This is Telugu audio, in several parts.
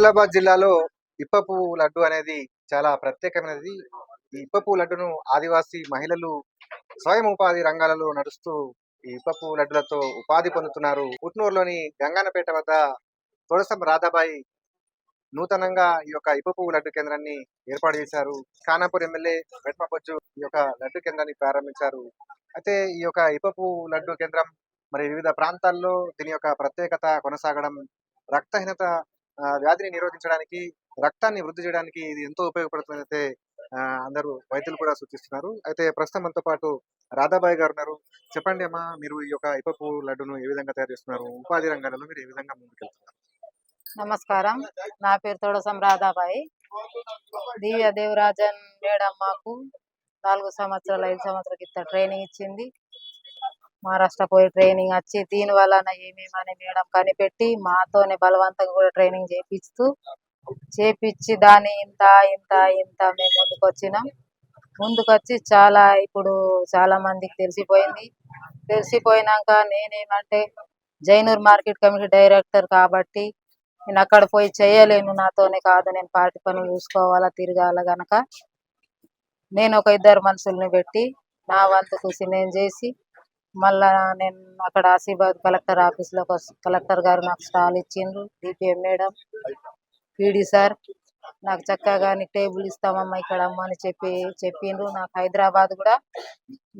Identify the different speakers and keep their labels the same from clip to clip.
Speaker 1: ఆదిలాబాద్ జిల్లాలో ఇప్ప పువ్వు లడ్డు అనేది చాలా ప్రత్యేకమైనది. ఈ ఇప్పపు లడ్డును ఆదివాసీ మహిళలు స్వయం ఉపాధి రంగాలలో నడుస్తూ ఈ ఇప్పపు లడ్డులతో ఉపాధి పొందుతున్నారు. ఉట్నూరులోని గంగానపేట వద్ద తొడసం రాధాబాయి నూతనంగా ఈ యొక్క ఇప్పపు లడ్డు కేంద్రాన్ని ఏర్పాటు చేశారు. ఖానాపూర్ ఎమ్మెల్యే వెట్మపొచ్చు ఈ యొక్క లడ్డు కేంద్రాన్ని ప్రారంభించారు. అయితే ఈ యొక్క ఇప్పపు లడ్డు కేంద్రం మరి వివిధ ప్రాంతాల్లో దీని యొక్క ప్రత్యేకత కొనసాగడం రక్తహీనత వ్యాధిని నిరోధించడానికి రక్తాన్ని వృద్ధి చేయడానికి ఇది ఎంతో ఉపయోగపడుతుందని అయితే అందరూ వైద్యులు కూడా సూచిస్తున్నారు. అయితే ప్రస్తుతం మనతో పాటు రాధాబాయి గారు ఉన్నారు. చెప్పండి అమ్మా మీరు ఈ యొక్క ఇపపు లడ్డును ఏ విధంగా తయారు చేస్తున్నారు? ఉపాధి రంగాలలో మీరు ఏ విధంగా ముందుకెళ్తున్నారు?
Speaker 2: నమస్కారం. నా పేరు తోడసం రాధాబాయి. దివ్య దేవరాజన్ మేడం మాకు నాలుగు సంవత్సరాలు ఐదు సంవత్సరాల క్రితం ట్రైనింగ్ ఇచ్చింది. మహారాష్ట్ర పోయి ట్రైనింగ్ వచ్చి దీని వలన ఏమేమని మేడం కనిపెట్టి మాతోనే బలవంతంగా కూడా ట్రైనింగ్ చేపిస్తూ చేపిచ్చి దాన్ని ఇంత ఇంత ఇంత మేము ముందుకొచ్చినాం. ముందుకొచ్చి చాలా ఇప్పుడు చాలా మందికి తెలిసిపోయింది. తెలిసిపోయినాక నేనేమంటే జైనూర్ మార్కెట్ కమిటీ డైరెక్టర్ కాబట్టి నేను అక్కడ పోయి చేయలేను నాతోనే కాదు నేను పార్టీ పనులు చూసుకోవాలా తిరగాల గనక. నేను ఒక ఇద్దరు మనుషుల్ని పెట్టి నా వంతు కృషి నేను చేసి మళ్ళా నేను అక్కడ ఆసిఫాబాద్ కలెక్టర్ ఆఫీస్లో కలెక్టర్ గారు నాకు స్టాల్ ఇచ్చిండ్రు డిపిఎం మేడం పీడీ సార్. నాకు చక్కగా నీకు టేబుల్ ఇస్తామమ్మా ఇక్కడ అమ్మ అని చెప్పి చెప్పిండ్రు. నాకు హైదరాబాద్ కూడా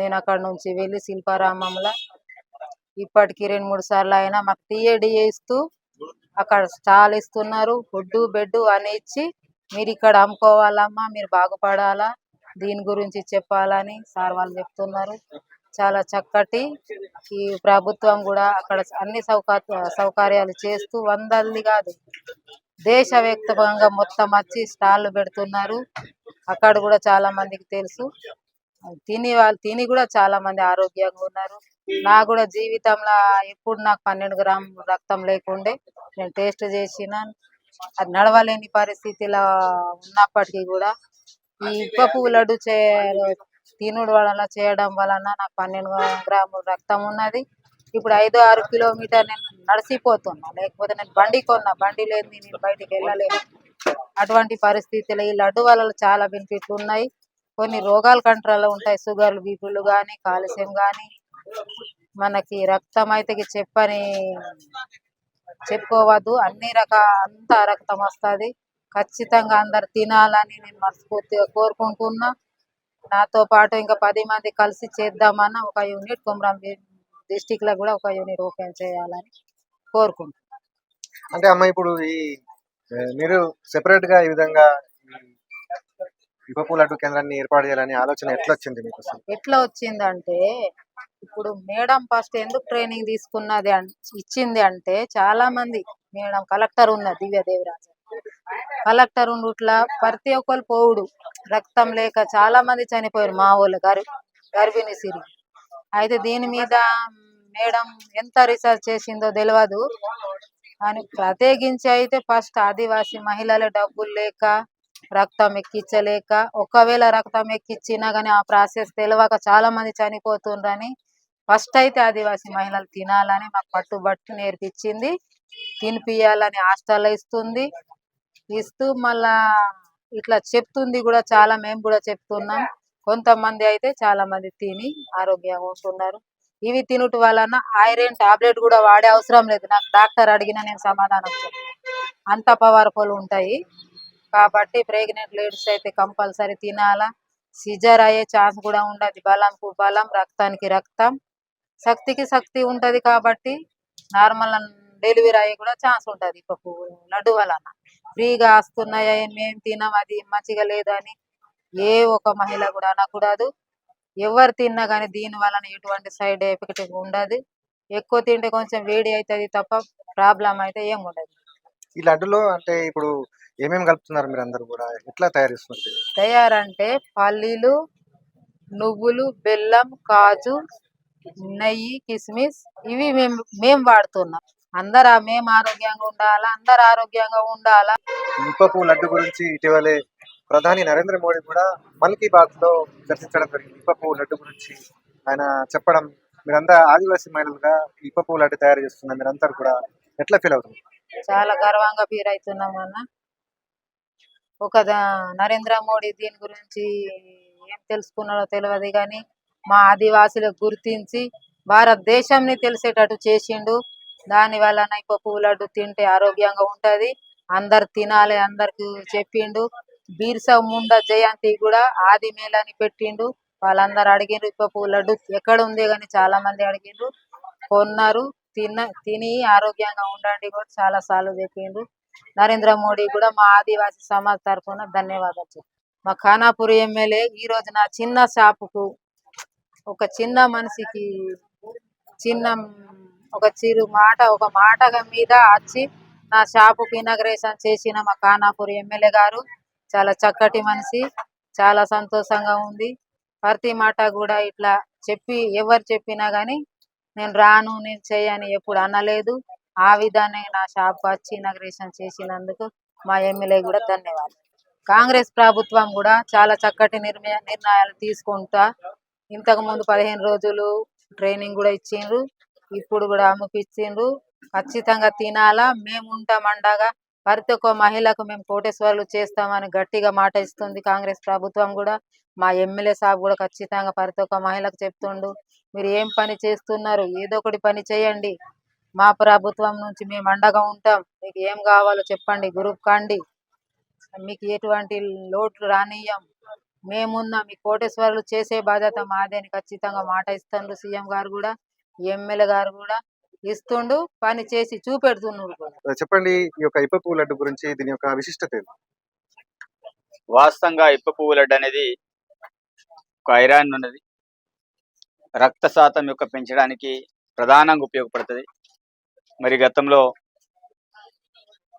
Speaker 2: నేను అక్కడ నుంచి వెళ్ళి శిల్పారామంలో ఇప్పటికి రెండు మూడు సార్లు అయినా మాకు టీఏడిఏ ఇస్తూ అక్కడ స్టాల్ ఇస్తున్నారు. ఫుడ్ బెడ్ అని ఇచ్చి మీరు ఇక్కడ అమ్ముకోవాలమ్మా మీరు బాగుపడాలా దీని గురించి చెప్పాలని సార్ వాళ్ళు చెప్తున్నారు. చాలా చక్కటి ఈ ప్రభుత్వం కూడా అక్కడ అన్ని సౌకర్య సౌకర్యాలు చేస్తూ వందల్ది కాదు. దేశవ్యాప్తంగా మొత్తం వచ్చి స్టాల్ పెడుతున్నారు. అక్కడ కూడా చాలా మందికి తెలుసు. తిని వాళ్ళు తిని కూడా చాలా మంది ఆరోగ్యంగా ఉన్నారు. నా కూడా జీవితంలో ఎప్పుడు నాకు పన్నెండు గ్రామ్ రక్తం లేకుండే నేను టేస్ట్ చేసిన అది నడవలేని పరిస్థితిలో ఉన్నప్పటికీ కూడా ఈ ఇప్ప పువ్వు లడ్డు చే తినుడు వలన చేయడం వలన నాకు పన్నెండు గ్రాముల రక్తం ఉన్నది. ఇప్పుడు ఐదు ఆరు కిలోమీటర్ నేను నడిచిపోతున్నా లేకపోతే నేను బండి కొన్నా. బండి లేని నేను బయటికి వెళ్ళలేను. అటువంటి పరిస్థితులు. ఈ లడ్డు వల్ల చాలా బెనిఫిట్లు ఉన్నాయి. కొన్ని రోగాలు కంట్రోల్ ఉంటాయి. షుగర్లు బీపీలు కానీ కాలుష్యం కానీ మనకి రక్తం అయితే చెప్పని చెప్పుకోవద్దు. అన్ని రకాల అంత రక్తం వస్తుంది. ఖచ్చితంగా అందరు తినాలని నేను మనస్ఫూర్తిగా కోరుకుంటున్నా. నాతో పాటు ఇంకా పది మంది కలిసి చేద్దామన్న ఒక యూనిట్ కుమరం డిస్టిక్లో కూడా ఒక యూనిట్ ఓపెన్ చేయాలని కోరుకుంటున్నాను.
Speaker 1: అంటే అమ్మ ఇప్పుడు ఈ మీరు సెపరేట్గా ఈ విధంగా లడ్డు కేంద్రాన్ని ఏర్పాటు చేయాలని ఆలోచన ఎట్లా వచ్చింది మీకు
Speaker 2: ఎట్లా వచ్చిందంటే ఇప్పుడు మేడం ఫస్ట్ ఎందుకు ట్రైనింగ్ తీసుకున్నది ఇచ్చింది అంటే చాలా మంది మేడం కలెక్టర్ ఉన్నది దివ్య దేవరాజ కలెక్టర్ ఇట్లా ప్రతి ఒక్కరు పోవుడు. రక్తం లేక చాలా మంది చనిపోయారు మా వాళ్ళు గర్ గర్భిణీ సిరి అయితే దీని మీద మేడం ఎంత రీసెర్చ్ చేసిందో తెలియదు కానీ ప్రత్యేకించి అయితే ఫస్ట్ ఆదివాసీ మహిళల డబ్బులు లేక రక్తం ఎక్కించలేక ఒకవేళ రక్తం ఎక్కించినా కానీ ఆ ప్రాసెస్ తెలియక చాలా మంది చనిపోతుండ్రని ఫస్ట్ అయితే ఆదివాసీ మహిళలు తినాలని మాకు పట్టుబట్టు నేర్పించింది. తినిపియాలని హాస్టల్ ఇస్తుంది. ఇస్తూ మళ్ళా ఇట్లా చెప్తుంది కూడా చాలా మేము కూడా చెప్తున్నాం. కొంతమంది అయితే చాలా మంది తిని ఆరోగ్యంగా ఉంటున్నారు. ఇవి తినుట వలన ఐరన్ టాబ్లెట్ కూడా వాడే అవసరం లేదు. నాకు డాక్టర్ అడిగిన నేను సమాధానం చెప్తాను అంత పవర్ఫుల్ ఉంటాయి. కాబట్టి ప్రెగ్నెంట్ లేడీస్ అయితే కంపల్సరీ తినాలా. సిజర్ అయ్యే ఛాన్స్ కూడా ఉండదు. బలంకు బలం రక్తానికి రక్తం. శక్తికి శక్తి ఉంటది కాబట్టి నార్మల్ డెలివరీ అయ్యే కూడా ఛాన్స్ ఉంటది. పప్పు లడ్డు వలన. ఫ్రీగా వస్తున్నాయి? మేము తినం? అది మంచిగా లేదని ఏ ఒక మహిళ కూడా అనకూడదు. ఎవరు తిన్నా కానీ దీని వలన ఎటువంటి సైడ్ ఎఫెక్ట్ ఉండదు. ఎక్కువ తింటే కొంచెం వేడి అవుతుంది తప్ప ప్రాబ్లం అయితే ఏం ఉండదు.
Speaker 1: ఈ లడ్డులో అంటే ఇప్పుడు ఏమేమి కలుపుతున్నారు మీరు అందరూ కూడా? ఎట్లా తయారు?
Speaker 2: తయారంటే పల్లీలు నువ్వులు బెల్లం కాజు నెయ్యి కిస్మిస్ ఇవి మేము మేము వాడుతున్నాం. అందరు మేము ఆరోగ్యంగా ఉండాలా? అందరు ఆరోగ్యంగా ఉండాలా?
Speaker 1: ఇప్పపు లడ్డు గురించి ఇటీవలే ప్రధాని నరేంద్ర మోడీ కూడా మన్ కీ బాత్లో చర్చించడం జరిగింది. ఇప్పపు లడ్డు గురించి ఆయన చెప్పడం మీరంతా ఆదివాసీ మహిళలుగా ఇప్పపు లడ్డు తయారు చేస్తున్నారు మీరందరూ కూడా ఎట్లా ఫీల్ అవుతుంది?
Speaker 2: చాలా గర్వంగా ఫీల్ అవుతున్నాం అన్న. ఒక నరేంద్ర మోడీ దీని గురించి ఏం తెలుసుకున్నాడో తెలియదు కానీ మా ఆదివాసులకు గుర్తించి భారతదేశంని తెలిసేటట్టు చేసిండు. దాని వలన ఇప్పుడు పువ్వు లడ్డు తింటే ఆరోగ్యంగా ఉంటది. అందరు తినాలి అందరికి చెప్పిండు. బీర్సా ముండా జయంతి కూడా ఆది మేళని పెట్టిండు. వాళ్ళందరూ అడిగిండ్రు ఇప్ప పువ్వు లడ్డు ఎక్కడ ఉంది? కానీ చాలా మంది అడిగిండ్రు. కొన్నారు తిన్న తిని ఆరోగ్యంగా ఉండండి కూడా చాలా సార్లు చెప్పిండ్రు. నరేంద్ర మోడీ కూడా మా ఆదివాసీ సమాజ్ తరఫున ధన్యవాదాలు మా ఖానాపూర్ ఎమ్మెల్యే ఈ రోజు నా చిన్న షాపుకు ఒక చిన్న మనిషికి చిన్న ఒక చిరు మాట ఒక మాట మీద వచ్చి నా షాపుకి ఇనాగ్రేషన్ చేసిన మా ఖానాపూర్ ఎమ్మెల్యే గారు చాలా చక్కటి మనిషి చాలా సంతోషంగా ఉంది. ప్రతి మాట కూడా ఇట్లా చెప్పి ఎవరు చెప్పినా కానీ నేను రాను నేను చేయని ఎప్పుడు అనలేదు. ఆ విధానం నా షాప్ వచ్చి ఇనాగ్రేషన్ చేసినందుకు మా ఎమ్మెల్యే కూడా ధన్యవాదాలు. కాంగ్రెస్ ప్రభుత్వం కూడా చాలా చక్కటి నిర్ణయ నిర్ణయాలు తీసుకుంటా. ఇంతకు ముందు పదిహేను రోజులు ట్రైనింగ్ కూడా ఇచ్చిండ్రు. ఇప్పుడు కూడా అమ్ముకిచ్చిండ్రు ఖచ్చితంగా తినాలా. మేము ఉంటాం అండగా ప్రతి ఒక్క మహిళకు మేము కోటేశ్వర్లు చేస్తామని గట్టిగా మాట ఇస్తుంది కాంగ్రెస్ ప్రభుత్వం కూడా. మా ఎమ్మెల్యే సాబ్ కూడా ఖచ్చితంగా ప్రతి ఒక్క మహిళకు చెప్తుండు. మీరు ఏం పని చేస్తున్నారు? ఏదో ఒకటి పని చేయండి. మా ప్రభుత్వం నుంచి మేము అండగా ఉంటాం. మీకు ఏం కావాలో చెప్పండి. గ్రూప్ కండి. మీకు ఎటువంటి లోటు రానియం మేమున్నా. మీ కోటేశ్వరులు చేసే బాధ్యత మాదే అని ఖచ్చితంగా మాట ఇస్తుండ్రు సీఎం గారు కూడా. ఎమ్మెల్యే గారు కూడా ఇస్తుండు పని చేసి చూపెడుతున్నారు కూడా.
Speaker 1: చెప్పండి ఈ యొక్క ఇప్ప పువ్వు లడ్డు గురించి దీని యొక్క విశిష్టత?
Speaker 3: వాస్తవంగా ఇప్ప పువ్వు లడ్డు అనేది ఒక ఐరాన్ ఉన్నది. రక్త శాతం యొక్క పెంచడానికి ప్రధానంగా ఉపయోగపడుతుంది. మరి గతంలో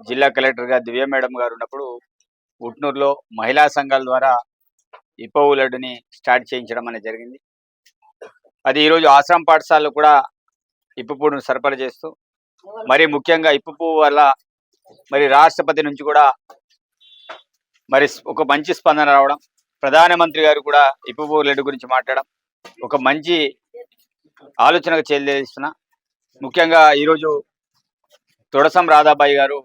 Speaker 3: జిల్లా కలెక్టర్గా దివ్య మేడం గారు ఉన్నప్పుడు ఉట్నూరులో మహిళా సంఘాల ద్వారా ఇప్ప పువ్వు లడ్డుని స్టార్ట్ చేయించడం అనేది జరిగింది. అది ఈరోజు ఆశ్రమ పాఠశాలలో కూడా ఇప్ప సరఫరా చేస్తూ మరి ముఖ్యంగా ఇప్ప పువ్వు వల్ల మరి రాష్ట్రపతి నుంచి కూడా మరి ఒక మంచి స్పందన రావడం ప్రధానమంత్రి గారు కూడా ఇప్పపు లడ్డు గురించి మాట్లాడడం ఒక మంచి ఆలోచనకు చేస్తున్నా ముఖ్యంగా ఈరోజు తొడసం రాధాబాయి గారు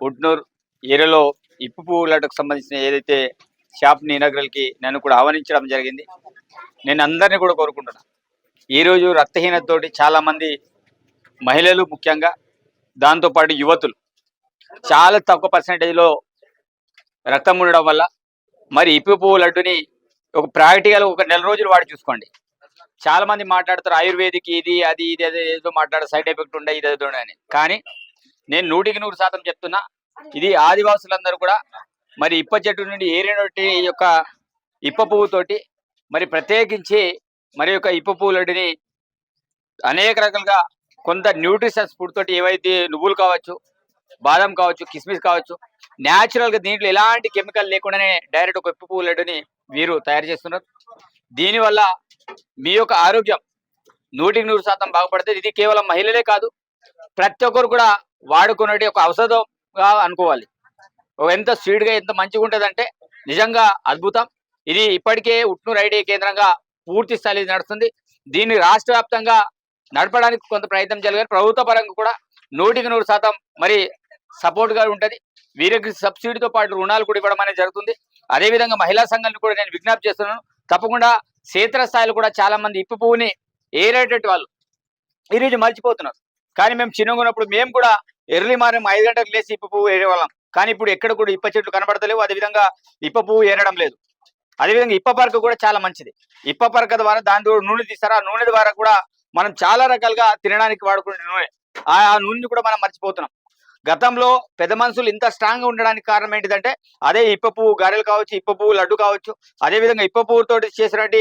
Speaker 3: ఉట్నూర్ ఏరియాలో ఇప్పు పువ్వు లడ్డుకు సంబంధించిన ఏదైతే షాప్ని ఇనగ్రల్కి నన్ను కూడా ఆహ్వానించడం జరిగింది. నేను అందరినీ కూడా కోరుకుంటున్నా. ఈరోజు రక్తహీనతతోటి చాలామంది మహిళలు ముఖ్యంగా దాంతోపాటు యువతులు. చాలా తక్కువ పర్సంటేజ్లో రక్తం ఉండడం వల్ల మరి ఇప్పి పువ్వు లడ్డుని ఒక ప్రాక్టికల్ ఒక నెల రోజులు వాడి చూసుకోండి. చాలా మంది మాట్లాడతారు ఆయుర్వేదిక్ ఇది అది ఇది అది ఏదో మాట్లాడే సైడ్ ఎఫెక్ట్ ఉండే ఇది ఏదో అని కానీ నేను నూటికి నూరు శాతం చెప్తున్నా ఇది ఆదివాసులందరూ కూడా మరి ఇప్ప చెట్టు నుండి ఏరినటువంటి యొక్క ఇప్ప పువ్వుతోటి మరి ప్రత్యేకించి మరి యొక్క ఇప్ప పూలడిని అనేక రకాలుగా కొంత న్యూట్రిషన్స్ ఫుడ్ తోటి ఏవైతే నువ్వులు కావచ్చు బాదం కావచ్చు కిస్మిస్ కావచ్చు న్యాచురల్గా దీంట్లో ఎలాంటి కెమికల్ లేకుండానే డైరెక్ట్ ఒక ఇప్పు పూలడ్డుని లడ్డుని వీరు తయారు చేస్తున్నారు. దీనివల్ల మీ యొక్క ఆరోగ్యం నూటికి నూరు శాతం బాగుపడుతుంది. ఇది కేవలం మహిళలే కాదు ప్రతి ఒక్కరు కూడా వాడుకునేటి ఒక ఔషధంగా అనుకోవాలి. ఎంత స్వీట్గా ఎంత మంచిగా ఉంటుందంటే నిజంగా అద్భుతం. ఇది ఇప్పటికే ఉట్నూరు ఐడియా కేంద్రంగా పూర్తి స్థాయి నడుస్తుంది. దీన్ని రాష్ట్ర వ్యాప్తంగా నడపడానికి కొంత ప్రయత్నం జరిగారు ప్రభుత్వ పరంగా కూడా నూటికి నూరు శాతం మరి సపోర్ట్గా ఉంటది. వీరికి సబ్సిడీతో పాటు రుణాలు కూడా ఇవ్వడం అనేది జరుగుతుంది. అదేవిధంగా మహిళా సంఘాలను కూడా నేను విజ్ఞప్తి చేస్తున్నాను. తప్పకుండా క్షేత్ర స్థాయిలో కూడా చాలా మంది ఇప్పు పువ్వుని ఏరేటట్టు వాళ్ళు ఈ రోజు మర్చిపోతున్నారు. కానీ మేము చిన్నగా ఉన్నప్పుడు మేము కూడా ఎర్లీ మార్నింగ్ ఐదు గంటలకు లేచి ఇప్ప పువ్వు ఏరేవాళ్ళం. కానీ ఇప్పుడు ఎక్కడ కూడా ఇప్ప చెట్లు కనబడతలేవు. అదేవిధంగా ఇప్ప పువ్వు ఏరడం లేదు. అదేవిధంగా ఇప్ప పరక కూడా చాలా మంచిది. ఇప్ప పరక ద్వారా దాని ద్వారా నూనె తీస్తారు? ఆ నూనె ద్వారా కూడా మనం చాలా రకాలుగా తినడానికి వాడుకునే నూనె. ఆ నూనెని కూడా మనం మర్చిపోతున్నాం. గతంలో పెద్ద మనుషులు ఇంత స్ట్రాంగ్గా ఉండడానికి కారణం ఏంటిదంటే అదే ఇప్ప పువ్వు గారెలు కావచ్చు ఇప్ప పువ్వు లడ్డు కావచ్చు అదేవిధంగా ఇప్ప పువ్వుతో చేసినటువంటి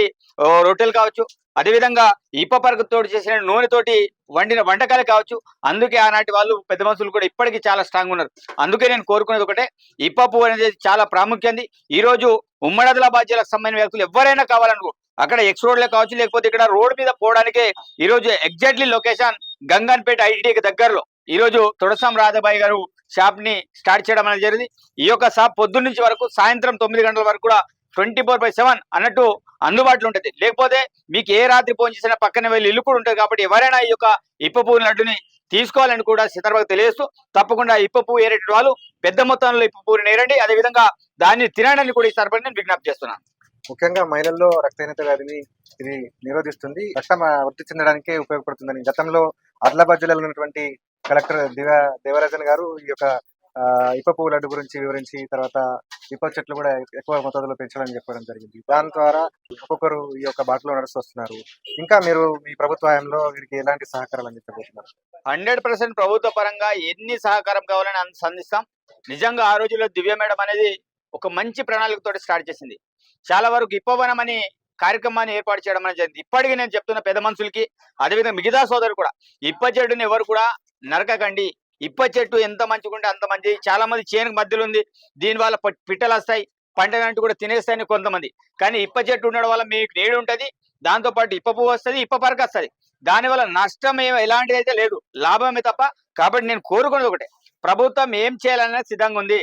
Speaker 3: రొట్టెలు కావచ్చు అదేవిధంగా ఇప్ప పరకతోటి చేసిన నూనెతోటి వండిన వంటకాలు కావచ్చు. అందుకే ఆనాటి వాళ్ళు పెద్ద మనుషులు కూడా ఇప్పటికీ చాలా స్ట్రాంగ్ ఉన్నారు. అందుకే నేను కోరుకునేది ఒకటే ఇప్ప పువ్వు అనేది చాలా ప్రాముఖ్యం ఈ రోజు ఉమ్మడి ఆదిలాబాద్ జిల్లాకు సంబంధించిన వ్యక్తులు ఎవరైనా కావాలనుకో అక్కడ ఎక్స్ రోడ్లో కావచ్చు లేకపోతే ఇక్కడ రోడ్ మీద పోవడానికే ఈ రోజు ఎగ్జాక్ట్లీ లొకేషన్ గంగన్పేట ఐటీకి దగ్గరలో. ఈ రోజు తొడసాం రాధాబాయి గారు షాప్ని స్టార్ట్ చేయడం అనేది జరిగింది. ఈ యొక్క షాప్ పొద్దున్న నుంచి వరకు సాయంత్రం తొమ్మిది గంటల వరకు కూడా ట్వంటీ ఫోర్ బై సెవెన్ అన్నట్టు అందుబాటులో ఉంటుంది. లేకపోతే మీకు ఏ రాత్రి ఫోన్ చేసినా పక్కన వెళ్ళి ఇల్లు కూడా ఉంటుంది కాబట్టి ఎవరైనా ఈ యొక్క ఇప్ప పువ్వు లడ్డుని తీసుకోవాలని కూడా సందర్భంగా తెలియజేస్తూ తప్పకుండా ఇప్ప పువ్వు ఏరేటి వాళ్ళు పెద్ద మొత్తంలో ఇప్ప పువ్వుని ఏరండి అదేవిధంగా దాన్ని తినడానికి కూడా ఈ సరఫరా నేను విజ్ఞప్తి చేస్తున్నాను.
Speaker 1: ముఖ్యంగా మహిళల్లో రక్తహీనత వ్యాధిని ఇది నిరోధిస్తుంది. రక్తం వృద్ధి చెందడానికే ఉపయోగపడుతుందని గతంలో ఆదిలాబాద్ జిల్లాలో ఉన్నటువంటి కలెక్టర్ దివ దేవరాజన్ గారు ఈ యొక్క ఇప్ప పువ్వు లడ్డు గురించి వివరించి తర్వాత ఇప్ప చెట్లు కూడా ఎక్కువ మోతాదులో పెంచడం చెప్పడం జరిగింది. దాని ద్వారా ఒక్కొక్కరు ఈ యొక్క బాటలో నడుస్తూ వస్తున్నారు. ఇంకా మీరు మీ ప్రభుత్వ హయాంలో వీరికి ఎలాంటి సహకారాలు అందించబోతున్నారు?
Speaker 3: హండ్రెడ్ పర్సెంట్ ప్రభుత్వ పరంగా ఎన్ని సహకారం కావాలని అంత సంధిస్తాం. నిజంగా ఆ రోజుల్లో దివ్య మేడం అనేది ఒక మంచి ప్రణాళికతో స్టార్ట్ చేసింది. చాలా వరకు ఇప్పవనం అని కార్యక్రమాన్ని ఏర్పాటు చేయడం అనేది జరిగింది. ఇప్పటికీ నేను చెప్తున్న పెద్ద మనుషులకి అదేవిధంగా మిగతా సోదరులు కూడా ఇప్ప చెట్టుని ఎవరు కూడా నరకకండి. ఇప్ప చెట్టు ఎంత మంచిగా ఉంటే అంత మంచిది చాలా మంది చేనుకు మధ్యలో ఉంది దీని వల్ల పిట్టలు వస్తాయి పంటనంటూ కూడా తినేస్తాయని కొంతమంది. కానీ ఇప్ప చెట్టు ఉండడం వల్ల మీకు నీడు ఉంటది. దాంతో పాటు ఇప్ప పువ్వు వస్తుంది ఇప్ప పరకు వస్తుంది. దానివల్ల నష్టం ఏ ఎలాంటిది అయితే లేదు. లాభమే తప్ప కాబట్టి నేను కోరుకునేది ఒకటే. ప్రభుత్వం ఏం చేయాలనేది సిద్ధంగా ఉంది.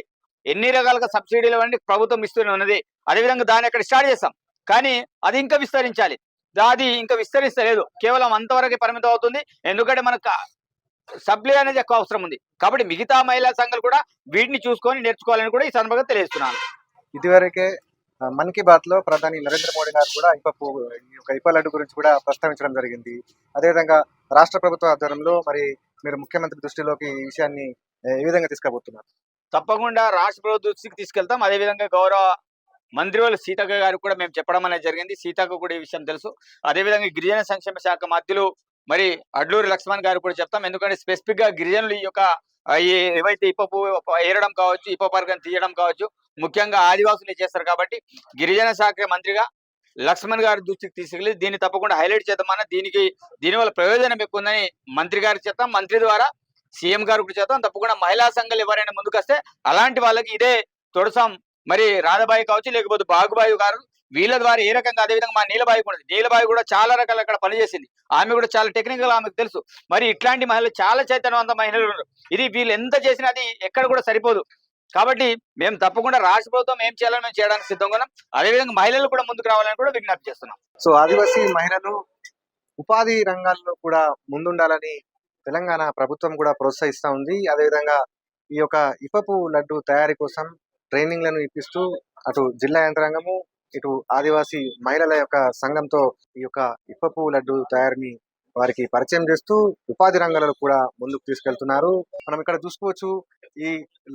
Speaker 3: ఎన్ని రకాలుగా సబ్సిడీలు అన్నీ ప్రభుత్వం ఇస్తూనే ఉన్నది. అదేవిధంగా దాన్ని అక్కడ స్టార్ట్ చేస్తాం. కానీ అది ఇంకా విస్తరించాలి. అది ఇంకా విస్తరిస్తలేదు. కేవలం అంతవరకే పరిమితం అవుతుంది. ఎందుకంటే మనకు సప్లై అనేది ఎక్కువ అవసరం ఉంది. కాబట్టి మిగతా మహిళా సంఘాలు కూడా వీటిని చూసుకొని నేర్చుకోవాలని కూడా ఈ సందర్భంగా తెలియజేస్తున్నాను.
Speaker 1: ఇదివరకే మన్ కీ బాత్లో ప్రధాని నరేంద్ర మోడీ గారు కూడా ఇప్ప పువ్వు ఈ యొక్క ఇప్ప లడ్డు గురించి కూడా ప్రస్తావించడం జరిగింది. అదేవిధంగా రాష్ట్ర ప్రభుత్వ ఆధ్వర్యంలో మరి మీరు ముఖ్యమంత్రి దృష్టిలోకి ఈ విషయాన్ని ఏ విధంగా తీసుకుపోతున్నారు?
Speaker 3: తప్పకుండా రాష్ట్ర ప్రభుత్వ దృష్టికి తీసుకెళ్తాం. అదేవిధంగా గౌరవ మంత్రివర్యులు సీతక్క గారు కూడా మేము చెప్పడం అనేది జరిగింది. సీతక్క కూడా ఈ విషయం తెలుసు. అదేవిధంగా గిరిజన సంక్షేమ శాఖ మధ్యలో మరి అడ్లూరి లక్ష్మణ్ గారు కూడా చెప్తాం. ఎందుకంటే స్పెసిఫిక్గా గిరిజనులు ఈ యొక్క ఏవైతే ఇప్ప ఏరడం కావచ్చు ఇప్ప పరకం తీయడం కావచ్చు ముఖ్యంగా ఆదివాసులే చేస్తారు కాబట్టి గిరిజన శాఖ మంత్రిగా లక్ష్మణ్ గారి దృష్టికి తీసుకెళ్ళి దీన్ని తప్పకుండా హైలైట్ చేద్దామన్నా దీనికి దీనివల్ల ప్రయోజనం ఎక్కువ ఉందని మంత్రి గారికి చెప్తాం. మంత్రి ద్వారా సీఎం గారు కూడా చేద్దాం తప్పకుండా మహిళా సంఘాలు ఎవరైనా ముందుకొస్తే అలాంటి వాళ్ళకి ఇదే తొడసాం. మరి రాధబాయి కావచ్చు లేకపోతే బాగుబాయి గారు వీళ్ళ ద్వారా ఏ రకంగా అదేవిధంగా మా నీలబాయి కూడా నీలబాయి కూడా చాలా రకాల అక్కడ పనిచేసింది. ఆమె కూడా చాలా టెక్నికల్ ఆమెకు తెలుసు. మరి ఇట్లాంటి మహిళలు చాలా చైతన్యవంత మహిళలు ఉన్నారు. ఇది వీళ్ళు ఎంత చేసినా అది ఎక్కడ కూడా సరిపోదు. కాబట్టి మేము తప్పకుండా రాష్ట్ర ప్రభుత్వం ఏం చేయాలని మేము చేయడానికి సిద్ధంగా ఉన్నాం. అదేవిధంగా మహిళలు కూడా ముందుకు రావాలని కూడా విజ్ఞప్తి చేస్తున్నాం.
Speaker 1: సో ఆదివాసీ మహిళలు ఉపాధి రంగాల్లో కూడా ముందుండాలని తెలంగాణ ప్రభుత్వం కూడా ప్రోత్సహిస్తూ ఉంది. అదేవిధంగా ఈ యొక్క ఇపపు లడ్డు తయారీ కోసం ట్రైనింగ్లను ఇప్పిస్తూ అటు జిల్లా యంత్రాంగము ఇటు ఆదివాసి మహిళల యొక్క సంఘంతో ఈ యొక్క ఇప్పపు లడ్డు తయారీని వారికి పరిచయం చేస్తూ ఉపాధి రంగాలలో కూడా ముందుకు తీసుకెళ్తున్నారు. మనం ఇక్కడ చూసుకోవచ్చు ఈ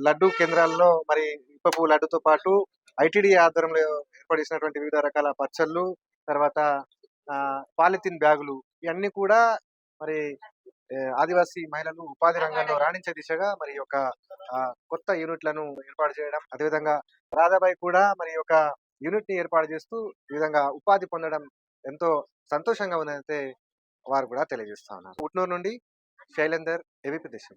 Speaker 1: లడ్డు కేంద్రాల్లో మరి ఇప్పపు లడ్డుతో పాటు ఐటీడీ ఆధ్వర్యంలో ఏర్పాటు చేసినటువంటి వివిధ రకాల పచ్చళ్ళు తర్వాత ఆ, పాలిథిన్ బ్యాగులు ఇవన్నీ కూడా మరి ఆదివాసీ మహిళలు ఉపాధి రంగంలో రాణించే దిశగా మరి యొక్క కొత్త యూనిట్లను ఏర్పాటు చేయడం. అదేవిధంగా రాధాబాయి కూడా మరి యొక్క యూనిట్ని ఏర్పాటు చేస్తూ ఈ విధంగా ఉపాధి పొందడం ఎంతో సంతోషంగా ఉందైతే వారు కూడా తెలియజేస్తా ఉన్నారు. ఉట్నూరు నుండి శైలేందర్ ఏబీపీ దేశం.